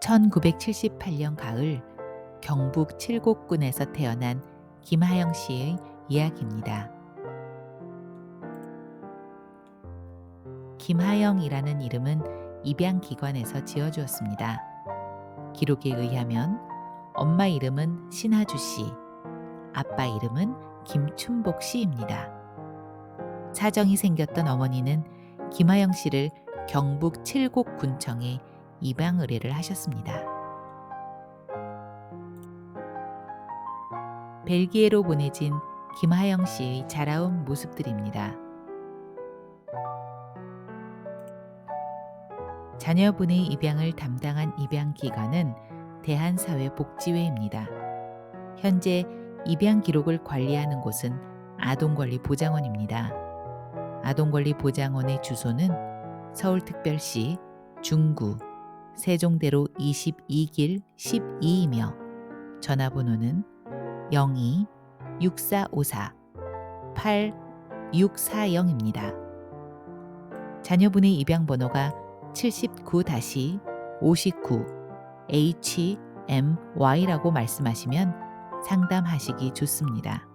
1978년 가을 경북 칠곡군에서 태어난 김하영 씨의 이야기입니다. 김하영이라는 이름은 입양기관에서 지어주었습니다. 기록에 의하면 엄마 이름은 신하주 씨, 아빠 이름은 김춘복 씨입니다. 사정이 생겼던 어머니는 김하영 씨를 경북 칠곡군청에 입양 의뢰를 하셨습니다. 벨기에로 보내진 김하영 씨의 자라온 모습들입니다. 자녀분의 입양을 담당한 입양기관은 대한사회복지회입니다. 현재 입양 기록을 관리하는 곳은 아동권리보장원입니다. 아동권리보장원의 주소는 서울특별시 중구 세종대로 22길 12이며 전화번호는 02-6454-8640입니다. 자녀분의 입양 번호가 79-59-HMY라고 말씀하시면 상담하시기 좋습니다.